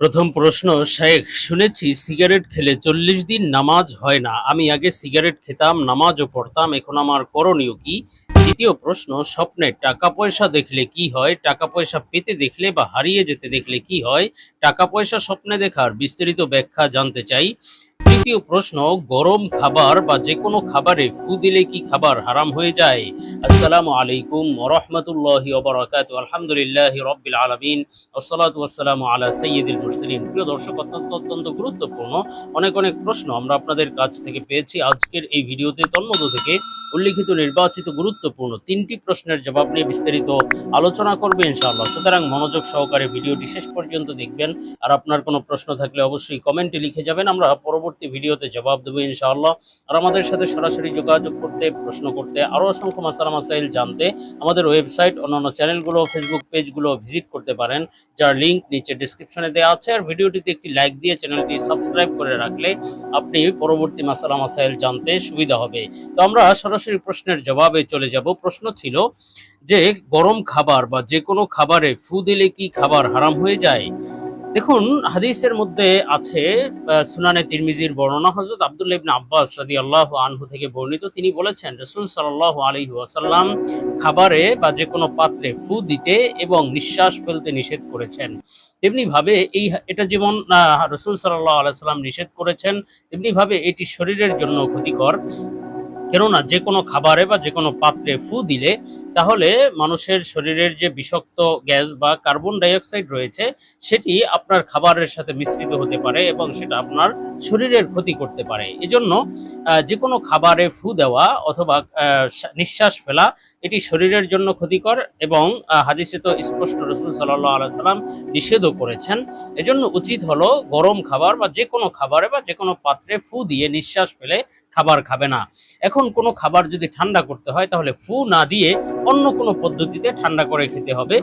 প্রথম প্রশ্ন, শেখ, শুনেছি সিগারেট খেলে চল্লিশ দিন নামাজ হয় না। আমি আগে সিগারেট খেতাম, নামাজও পড়তাম, এখন আমার করণীয় কি? দ্বিতীয় প্রশ্ন, স্বপ্নে টাকা পয়সা দেখলে কি হয়? টাকা পয়সা পেতে দেখলে বা হারিয়ে যেতে দেখলে কি হয়? টাকা পয়সা স্বপ্নে দেখার বিস্তারিত ব্যাখ্যা জানতে চাই। তৃতীয় প্রশ্ন, গরম খাবার বা যে কোনো খাবারে ফু দিলে কি খাবার হারাম হয়ে যায়? আসসালামু আলাইকুম ওরহমতুল্লাহি ওবরাকাতু, আলহামদুলিল্লাহ রব্বিল আলামিন ওয়াসসালামু আলা সাইয়্যিদিল মুরসালিন। প্রিয় দর্শক, অত্যন্ত অত্যন্ত গুরুত্বপূর্ণ অনেক অনেক প্রশ্ন আমরা আপনাদের কাছ থেকে পেয়েছি আজকের এই ভিডিওতে। তন্মধ্য থেকে উল্লিখিত নির্বাচিত গুরুত্বপূর্ণ তিনটি প্রশ্নের জবাব নিয়ে বিস্তারিত আলোচনা করবে ইনশাআল্লাহ। সুতরাং মনোযোগ সহকারে ভিডিওটি শেষ পর্যন্ত দেখবেন। আর আপনার কোনো প্রশ্ন থাকলে অবশ্যই কমেন্টে লিখে যাবেন। আমরা পরবর্তী ভিডিওতে জবাব দেবো ইনশাআল্লাহ। আর আমাদের সাথে সরাসরি যোগাযোগ করতে, প্রশ্ন করতে আরও অসংখ্য মাসালা মাসাইল জানতে আমাদের ওয়েবসাইট, অন্যান্য চ্যানেলগুলো ফেসবুক পেজগুলো ভিজিট করতে পারেন, যার লিঙ্ক নিচে ডিসক্রিপশনে দেওয়া আছে। আর ভিডিওটিতে একটি লাইক দিয়ে চ্যানেলটি সাবস্ক্রাইব করে রাখলে আপনি পরবর্তী মাসালা মাসাইল জানতে সুবিধা হবে। তো আমরা সরাসরি প্রশ্নের জবাবে চলে যাব। প্রশ্ন ছিল যে গরম খাবার বা যে কোনো খাবারে ফু দিলে কি খাবার হারাম হয়ে যায়? দেখুন, হাদিসের মধ্যে আছে সুনানে তিরমিজির বর্ণনা হজরত আব্দুল্লাহ ইবনে আব্বাস আল্লাহ আনহু থেকে বর্ণিত, তিনি বলেছেন, রাসূল সাল্লাল্লাহু আলাইহি ওয়াসাল্লাম খাবারে বা যে কোনো পাত্রে ফু দিতে এবং নিঃশ্বাস ফেলতে নিষেধ করেছেন। তেমনি ভাবে এই এটা যেমন রসুল সাল্লাল্লাহু আলাইসাল্লাম নিষেধ করেছেন তেমনি ভাবে এটি শরীরের জন্য ক্ষতিকর। কেননা যে কোনো খাবারে বা যে কোনো পাত্রে ফু দিলে তাহলে মানুষের শরীরের যে বিষাক্ত গ্যাস বা কার্বন ডাইঅক্সাইড রয়েছে, সেটি আপনার খাবারের সাথে মিশ্রিত হতে পারে এবং সেটা আপনার শরীরের ক্ষতি করতে পারে। এজন্য যে কোনো খাবারে ফু দেওয়া অথবা নিঃশ্বাস ফেলা এটি শরীরের জন্য ক্ষতিকর এবং হাদিসে তো স্পষ্ট রসুল সাল্লাহ আলাইসাল্লাম নিষেধও করেছেন। এজন্য উচিত হলো গরম খাবার বা যে কোনো খাবারে বা যে কোনো পাত্রে ফু দিয়ে নিঃশ্বাস ফেলে খাবার খাবে না। এখন কোনো খাবার যদি ঠান্ডা করতে হয় তাহলে ফু না দিয়ে অন্য কোনো পদ্ধতিতে ঠান্ডা করে খেতে হবে।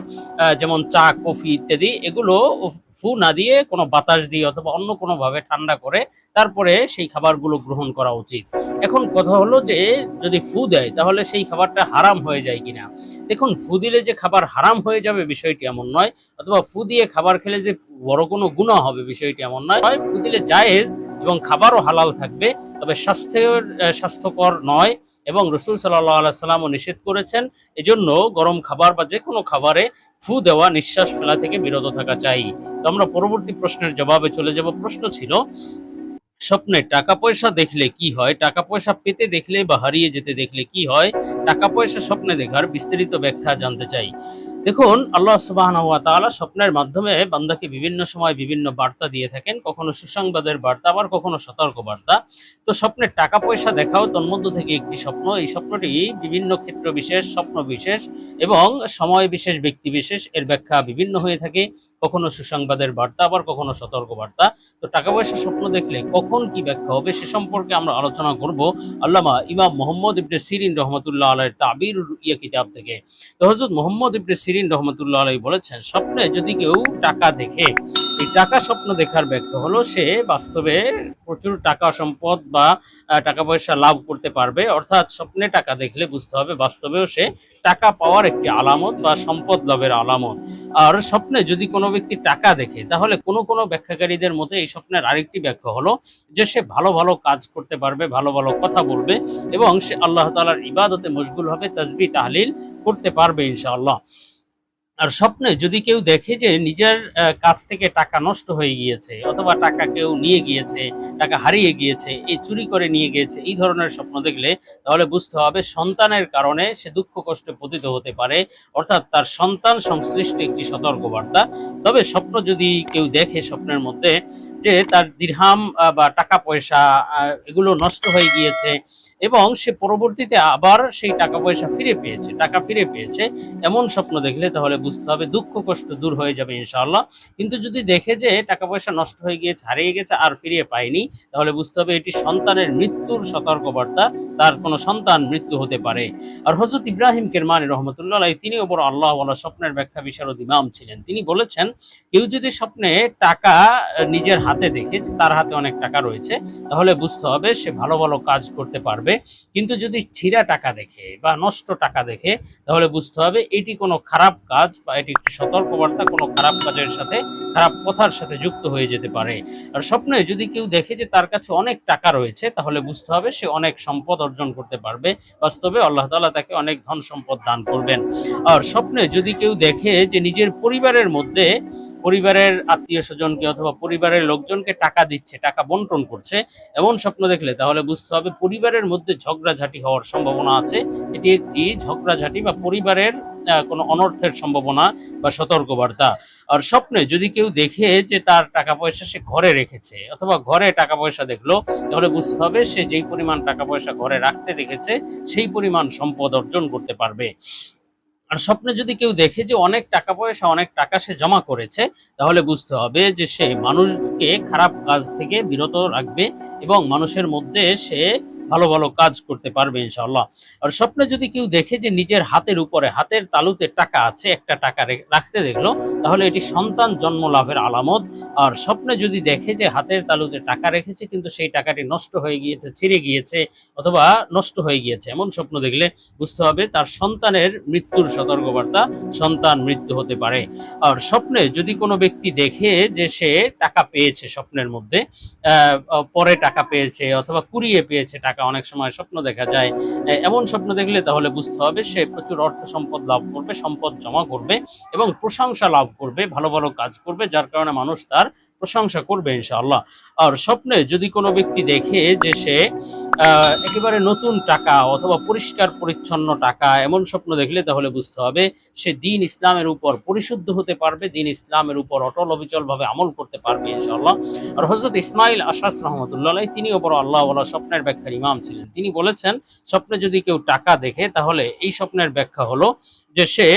যেমন চা, কফি ইত্যাদি, এগুলো ফু না দিয়ে, কোনো বাতাস দিয়ে অথবা অন্য কোনোভাবে ঠান্ডা করে তারপরে সেই খাবারগুলো গ্রহণ করা উচিত। এখন কথা হলো যে, যদি ফু দেয়, তাহলে সেই খাবারটা হারাম হয়ে যায় কিনা? দেখুন, ফু দিলে যে খাবার হারাম হয়ে যাবে বিষয়টি এমন নয়, অথবা ফু দিয়ে খাবার খেলে যে বড় কোনো গুণা হবে বিষয়টি এমন নয়। হয় ফু দিলে জায়েজ এবং খাবারও হালাল থাকবে, তবে স্বাস্থ্যের স্বাস্থ্যকর নয় এবং রসুল সাল্লাহ আল্লাহ সাল্লামও নিষেধ করেছেন। এজন্য গরম খাবার বা যে কোনো খাবারে ফু দেওয়া নিঃশ্বাস ফেলা থেকে বিরত থাকা চাই। তো আমরা পরবর্তী প্রশ্নের জবাবে চলে যাব। প্রশ্ন ছিল, স্বপ্নে টাকা পয়সা দেখলে কি হয়? টাকা পয়সা পেতে দেখলে বা হারিয়ে যেতে দেখলে কি হয়? টাকা পয়সা স্বপ্নে দেখার বিস্তারিত ব্যাখ্যা জানতে চাই। দেখুন, আল্লাহ সুবাহ স্বপ্নের মাধ্যমে বান্দাকে বিভিন্ন সময় বিভিন্ন বার্তা দিয়ে থাকেন, কখনো সুসংবাদের বার্তা, আবার কখনো সতর্ক বার্তা তো স্বপ্নের টাকা পয়সা দেখাও, তন্মধ্য থেকে একটি স্বপ্ন। এই স্বপ্নটি বিভিন্ন ক্ষেত্র বিশেষ, স্বপ্ন বিশেষ এবং সময় বিশেষ, ব্যক্তি বিশেষ, এর ব্যাখ্যা বিভিন্ন হয়ে থাকে। কখনো সুসংবাদের বার্তা, আবার কখনো সতর্ক বার্তা তো টাকা পয়সা স্বপ্ন দেখলে কখন কি ব্যাখ্যা হবে সে সম্পর্কে আমরা আলোচনা করব আল্লামা ইমাম মোহাম্মদ ইবনে সিরিন রহমতুল্লাহ আলাইয়ের তাবির ইয়া কিতাব থেকে। তো হজরত মোহাম্মদ ইবনে সিরিন রহমতুল্লাহ আলাই বলেছেন, স্বপ্নে যদি কেউ টাকা দেখে, এই টাকা স্বপ্ন দেখার ব্যাখ্যা হলো, সে বাস্তবে প্রচুর টাকা সম্পদ বা টাকা পয়সা লাভ করতে পারবে। অর্থাৎ স্বপ্নে টাকা দেখলে বুঝতে হবে বাস্তবেও সে টাকা পাওয়ার একটি আলামত বা সম্পদ লাভের আলামত। আর স্বপ্নে যদি কোনো ব্যক্তি টাকা দেখে, তাহলে কোনো কোনো ব্যাখ্যাকারীদের মতে এই স্বপ্নের আরেকটি ব্যাখ্যা হলো যে সে ভালো ভালো কাজ করতে পারবে, ভালো ভালো কথা বলবে এবং সে আল্লাহ তালার ইবাদতে মশগুল হবে, তসবি, তাহলিল করতে পারবে ইনশাআল্লাহ। আর স্বপ্নে যদি কেউ দেখে যে নিজের কাছ থেকে টাকা নষ্ট হয়ে গিয়েছে অথবা টাকা কেউ নিয়ে গিয়েছে, টাকা হারিয়ে গিয়েছে, এই চুরি করে নিয়ে গিয়েছে, এই ধরনের স্বপ্ন দেখলে তাহলে বুঝতে হবে সন্তানের কারণে সে দুঃখ কষ্টে পতিত হতে পারে। অর্থাৎ তার সন্তান সংশ্লিষ্ট একটি সতর্কবার্তা। তবে স্বপ্ন যদি কেউ দেখে স্বপ্নের মধ্যে যে তার দিরহাম বা টাকা পয়সা এগুলো নষ্ট হয়ে গিয়েছে এবং সে পরবর্তীতে আবার সেই টাকা পয়সা ফিরে পেয়েছে, টাকা ফিরে পেয়েছে। এমন স্বপ্ন দেখলে তাহলে বুঝতে হবে দুঃখ, কষ্ট দূর হয়ে যাবে ইনশাআল্লাহ। কিন্তু যদি দেখে যে টাকা পয়সা নষ্ট হয়ে গিয়েছে, হারিয়ে গেছে, আর ফিরিয়ে পায়নি, তাহলে বুঝতে হবে এটি সন্তানের মৃত্যুর সতর্কবার্তা। তার কোনো সন্তান মৃত্যু হতে পারে। আর হজরত ইব্রাহিম কেরমানি রহমতুল্লাহ তিনিও বড় আল্লাহ স্বপ্নের ব্যাখ্যা বিশারদ ইমাম ছিলেন। তিনি বলেছেন, কেউ যদি স্বপ্নে টাকা নিজের হাত হাতে দেখে যে তার হাতে অনেক টাকা রয়েছে, তাহলে বুঝতে হবে সে ভালো ভালো কাজ করতে পারবে। কিন্তু যদি ছিঁড়া টাকা দেখে বা নষ্ট টাকা দেখে, তাহলে বুঝতে হবে এটি কোনো খারাপ কাজ বা এটি একটি সতর্কবার্তা, কোনো খারাপ কাজের সাথে, খারাপ কথার সাথে যুক্ত হয়ে যেতে পারে। আর স্বপ্নে যদি কেউ দেখে যে তার কাছে অনেক টাকা রয়েছে, তাহলে বুঝতে হবে সে অনেক সম্পদ অর্জন করতে পারবে। বাস্তবে আল্লাহ তাআলা তাকে অনেক ধন সম্পদ দান করবেন। আর স্বপ্নে যদি কেউ দেখে যে নিজের পরিবারের মধ্যে পরিবারের আত্মীয় স্বজনকে অথবা পরিবারের লোকজনকে টাকা দিচ্ছে, টাকা বন্টন করছে, এমন স্বপ্ন দেখলে তাহলে বুঝতে হবে পরিবারের মধ্যে ঝগড়াঝাটি হওয়ার সম্ভাবনা আছে। এটি একটি ঝগড়াঝাটি বা পরিবারের কোনো অনর্থের সম্ভাবনা বা সতর্কবার্তা। আর স্বপ্নে যদি কেউ দেখে যে তার টাকা পয়সা সে ঘরে রেখেছে অথবা ঘরে টাকা পয়সা দেখল, তাহলে বুঝতে হবে সে যেই পরিমাণ টাকা পয়সা ঘরে রাখতে দেখেছে, সেই পরিমাণ সম্পদ অর্জন করতে পারবে। আর স্বপ্নে যদি কেউ দেখে যে অনেক টাকা পয়সা, অনেক টাকা সে জমা করেছে, তাহলে বুঝতে হবে যে সে মানুষকে খারাপ কাজ থেকে বিরত রাখবে এবং মানুষের মধ্যে সে ভালো ভালো কাজ করতে পারবে ইনশাআল্লাহ। আর স্বপ্নে যদি কেউ দেখে যে নিজের হাতের উপরে, হাতের তালুতে টাকা আছে, একটা টাকা রাখতে দেখল, তাহলে এটি সন্তান জন্ম লাভের আলামত। আর স্বপ্নে যদি দেখে যে হাতের তালুতে টাকা রেখেছে, কিন্তু সেই টাকাটি নষ্ট হয়ে গিয়েছে, ছিঁড়ে গিয়েছে, অথবা নষ্ট হয়ে গিয়েছে, এমন স্বপ্ন দেখলে বুঝতে হবে তার সন্তানের মৃত্যুর সতর্কবার্তা, সন্তান মৃত্যু হতে পারে। আর স্বপ্নে যদি কোনো ব্যক্তি দেখে যে সে টাকা পেয়েছে স্বপ্নের মধ্যে পরে টাকা পেয়েছে, অথবা কুড়িয়ে পেয়েছে টাকা অনেক সময় স্বপ্ন দেখা যায়। এমন স্বপ্ন দেখলে তাহলে বুঝতে হবে সে প্রচুর অর্থ সম্পদ লাভ করবে, সম্পদ জমা করবে এবং প্রশংসা লাভ করবে, ভালো ভালো কাজ করবে, যার কারণে মানুষ তার প্রশংসা করবে ইনশাআল্লাহ। আর স্বপ্নে যদি কোনো ব্যক্তি দেখে যে সে একেবারে নতুন টাকা অথবা পরিষ্কার পরিচ্ছন্ন টাকা, এমন স্বপ্ন দেখলে তাহলে বুঝতে হবে সে দিন ইসলামের উপর পরিশুদ্ধ হতে পারবে, দিন ইসলামের উপর অটল অবিচল ভাবে আমল করতে পারবে ইনশাআল্লাহ। আর হজরত ইসমাইল আশাস রহমতুল্লাহ তিনিও বড় আল্লাহ স্বপ্নের ব্যাখ্যার ইমাম ছিলেন। তিনি বলেছেন, স্বপ্নে যদি কেউ টাকা দেখে, তাহলে এই স্বপ্নের ব্যাখ্যা হলো যে সে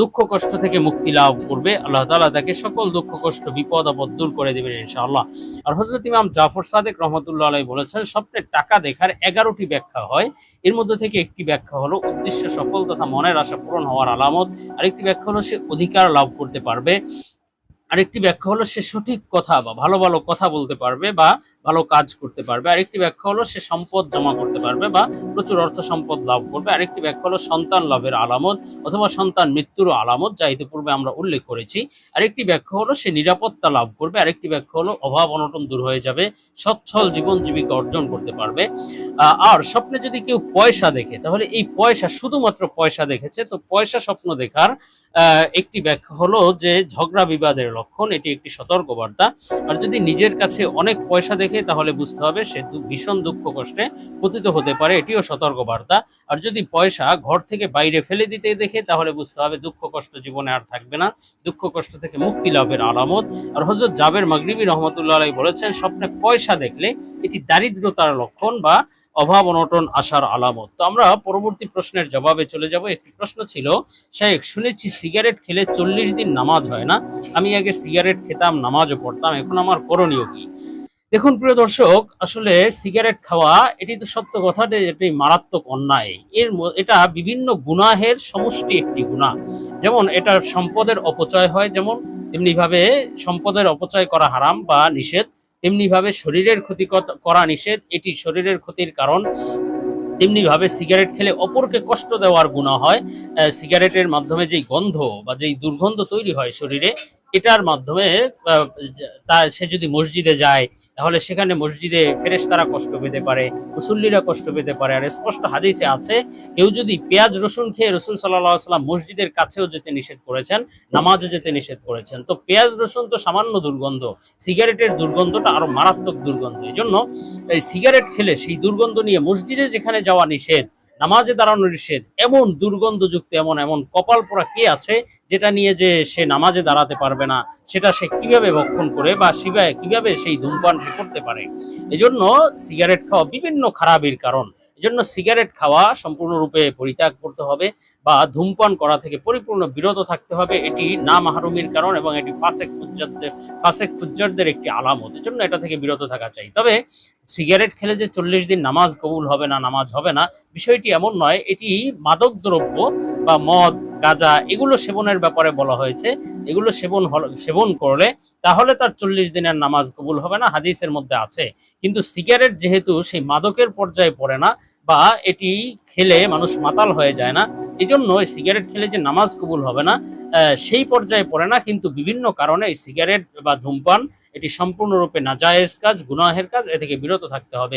দুঃখ কষ্ট থেকে মুক্তি লাভ করবে। আল্লাহ তাআলা তাকে সকল দুঃখ কষ্ট, বিপদ, আপদ দূর করে দেবেন ইনশাআল্লাহ। আর হজরত ইমাম জাফর সাদেক রহমতুল্লাহ আলাই বলেছেন, স্বপ্নের টাকা দেখার এগারোটি ব্যাখ্যা হয়। এর মধ্যে থেকে একটি ব্যাখ্যা হলো, উদ্দেশ্য সফল তথা মনের আশা পূরণ হওয়ার আলামত। আরেকটি ব্যাখ্যা হলো, সে অধিকার লাভ করতে পারবে। আরেকটি ব্যাখ্যা হলো, সে সঠিক কথা বা ভালো ভালো কথা বলতে পারবে বা ভালো কাজ করতে পারবে। আরেকটি ব্যাখ্যা হলো, সে সম্পদ জমা করতে পারবে বা প্রচুর অর্থ সম্পদ লাভ করবে। আরেকটি ব্যাখ্যা হলো, সন্তান লাভের আলামত অথবা সন্তান মৃত্যুরও আলামত, যা ইতিপূর্বে আমরা উল্লেখ করেছি। আরেকটি ব্যাখ্যা হলো, সে নিরাপত্তা লাভ করবে। আরেকটি ব্যাখ্যা হলো, অভাব অনটন দূর হয়ে যাবে, সচ্ছল জীবন জীবিকা অর্জন করতে পারবে। আর স্বপ্নে যদি কেউ পয়সা দেখে, তাহলে এই পয়সা শুধুমাত্র পয়সা দেখেছে। তো পয়সা স্বপ্ন দেখার একটি ব্যাখ্যা হলো যে ঝগড়া বিবাদের লক্ষণ, এটি একটি সতর্কবার্তা। আর যদি নিজের কাছে অনেক পয়সা তাহলে বুঝতে হবে সে ভীষণ দুঃখ কষ্টে পতিত হতে পারে। এটিও সতর্কবার্তা। আর যদি পয়সা ঘর থেকে বাইরে ফেলে দিতে দেখে, তাহলে বুঝতে হবে দুঃখ কষ্ট জীবনে আর থাকবে না। দুঃখ কষ্ট থেকে মুক্তি লাভের আলামত আর হজরত জাবের মাগরিবি রহমতুল্লাহ বলেছেন, স্বপ্নে পয়সা দেখলে এটি দারিদ্রতার লক্ষণ বা অভাব অনটন আসার আলামত। তো আমরা পরবর্তী প্রশ্নের জবাবে চলে যাব। একটি প্রশ্ন ছিল শেখ শুনেছি সিগারেট খেলে চল্লিশ দিন নামাজ হয় না? আমি আগে সিগারেট খেতাম, নামাজও পড়তাম, এখন আমার করণীয় কি? দেখুন, প্রিয় দর্শক, আসলে সিগারেট খাওয়া এটি তো সত্য কথা এটি মারাত্মক অন্যায়। এর এটা বিভিন্ন গুনাহের সমষ্টি একটি গুনাহ। যেমন, এটা সম্পদের অপচয় হয়, যেমন, তেমনিভাবে সম্পদের অপচয় করা হারাম বা নিষেধ। তেমনিভাবে শরীরের ক্ষতি করা নিষেধ, এটি শরীরের ক্ষতির কারণ। তেমনি ভাবে সিগারেট খেলে অপরকে কষ্ট দেওয়ার গুণা হয়। সিগারেটের মাধ্যমে যেই গন্ধ বা যেই দুর্গন্ধ তৈরি হয় শরীরে এটার মাধ্যমে যে- সে যদি মসজিদে যায়, তাহলে সেখানে মসজিদে ফেরেশতারা কষ্ট পেতে পারে, মুসল্লিরা কষ্ট পেতে পারে। আর স্পষ্ট হাদিসে আছে, কেউ যদি পেঁয়াজ রসুন খেয়ে রসুল সাল্লাহ সাল্লাম মসজিদের কাছেও যেতে নিষেধ করেছেন নামাজে যেতে নিষেধ করেছেন, তো পেঁয়াজ রসুন তো সামান্য দুর্গন্ধ, সিগারেটের দুর্গন্ধটা আরও মারাত্মক দুর্গন্ধ। এই জন্য এই সিগারেট খেলে সেই দুর্গন্ধ নিয়ে মসজিদে যেখানে যাওয়া নিষেধ নামাজে দাঁড়ানো নিষেধ, এমন দুর্গন্ধযুক্ত এমন এমন কপাল পোড়া কে আছে যেটা নিয়ে যে সে নামাজে দাঁড়াতে পারবে না? সেটা সে কীভাবে ভক্ষণ করে বা শিবায় কীভাবে সেই ধূমপান সে করতে পারে? এজন্য সিগারেট খাওয়া বিভিন্ন খারাপের কারণ। এজন্য সিগারেট খাওয়া সম্পূর্ণরূপে পরিত্যাগ করতে হবে বা ধূমপান করা থেকে পরিপূর্ণ বিরত থাকতে হবে। এটি না মাহরুমির কারণ এবং এটি ফাসেক ফুজ্জারদের ফাসেক ফুজ্জারদের একটি আলামত। এজন্য এটা থেকে বিরত থাকা চাই। তবে সিগারেট খেলে যে চল্লিশ দিন নামাজ কবুল হবে না, নামাজ হবে না, বিষয়টি এমন নয়, এটি মাদক দ্রব্য বা মদ, গাঁজা এগুলো সেবনের ব্যাপারে বলা হয়েছে। এগুলো সেবন সেবন করলে তাহলে তার চল্লিশ দিনের নামাজ কবুল হবে না, হাদিসের মধ্যে আছে। কিন্তু সিগারেট যেহেতু সেই মাদকের পর্যায়ে পড়ে না বা এটি খেলে মানুষ মাতাল হয়ে যায় না এই জন্য এই সিগারেট খেলে যে নামাজ কবুল হবে না সেই পর্যায়ে পড়ে না, কিন্তু বিভিন্ন কারণে সিগারেট বা ধূমপান এটি সম্পূর্ণরূপে নাজায়েজ কাজ গুনাহের কাজ এ থেকে বিরত থাকতে হবে।